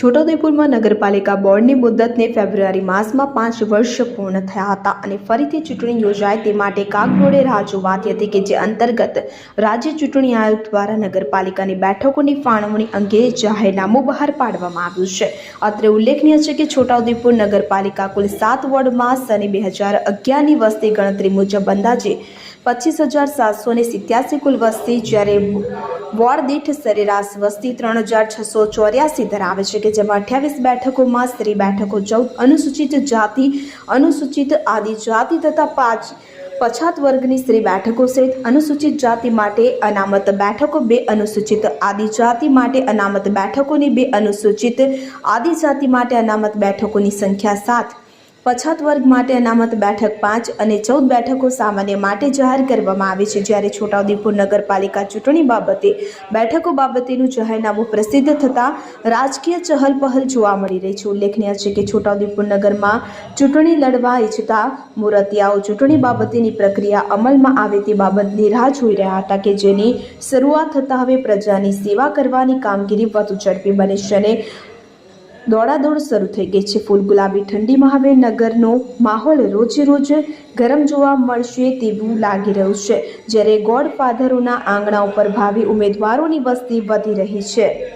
છોટાઉદેપુરમાં નગરપાલિકા બોર્ડની મુદ્દતને ફેબ્રુઆરી માસમાં પાંચ વર્ષ પૂર્ણ થયા હતા અને ફરીથી ચૂંટણી યોજાય તે માટે કાગડોળે રાહ જોવાતી હતી કે જે અંતર્ગત રાજ્ય ચૂંટણી આયોગ દ્વારા નગરપાલિકાની બેઠકોની ફાળવણી અંગે જાહેરનામું બહાર પાડવામાં આવ્યું છે. અત્રે ઉલ્લેખનીય છે કે છોટાઉદેપુર નગરપાલિકા કુલ સાત વોર્ડમાં સને બે હજાર અગિયારની વસ્તી ગણતરી મુજબ અંદાજે પચીસ હજાર સાતસો ને સિત્યાસી કુલ વસ્તી જ્યારે વોર્ડ દીઠ સરેરાશ વસ્તી ત્રણ હજાર છસો ચોર્યાસી ધરાવે છે જેમાં અઠ્યાવીસ બેઠકોમાં સ્ત્રી બેઠકો, ચૌદ અનુસૂચિત જાતિ, અનુસૂચિત આદિજાતિ તથા પાંચ પછાત વર્ગની સ્ત્રી બેઠકો સહિત અનુસૂચિત જાતિ માટે અનામત બેઠકો, બે અનુસૂચિત આદિજાતિ માટે અનામત બેઠકોની, બે અનુસૂચિત આદિજાતિ માટે અનામત બેઠકોની સંખ્યા સાત. પછાત વર્ગ માટે અનામત બેઠક પાંચ અને ચૌદ બેઠકો સામાન્ય માટે જાહેર કરવામાં આવી છે. જ્યારે છોટાઉદેપુર નગરપાલિકા ચૂંટણી બાબતે બેઠકો બાબતેનું જાહેરનામું પ્રસિદ્ધ થતાં રાજકીય ચહલપહલ જોવા મળી રહી છે. ઉલ્લેખનીય છે કે છોટાઉદેપુર નગરમાં ચૂંટણી લડવા ઈચ્છતા મુરતિયાઓ ચૂંટણી બાબતેની પ્રક્રિયા અમલમાં આવે તે બાબતની રાહ જોઈ રહ્યા હતા કે જેની શરૂઆત થતાં હવે પ્રજાની સેવા કરવાની કામગીરી વધુ ઝડપી બની છે અને દોડાદોડ શરૂ થઈ ગઈ છે. ફૂલ ગુલાબી ઠંડીમાં હવે નગરનો માહોલ રોજે રોજ ગરમ જોવા મળશે તેવું લાગી રહ્યું છે. જ્યારે ગોડફાધરોના આંગણા ઉપર ભાવિ ઉમેદવારોની વસ્તી વધી રહી છે.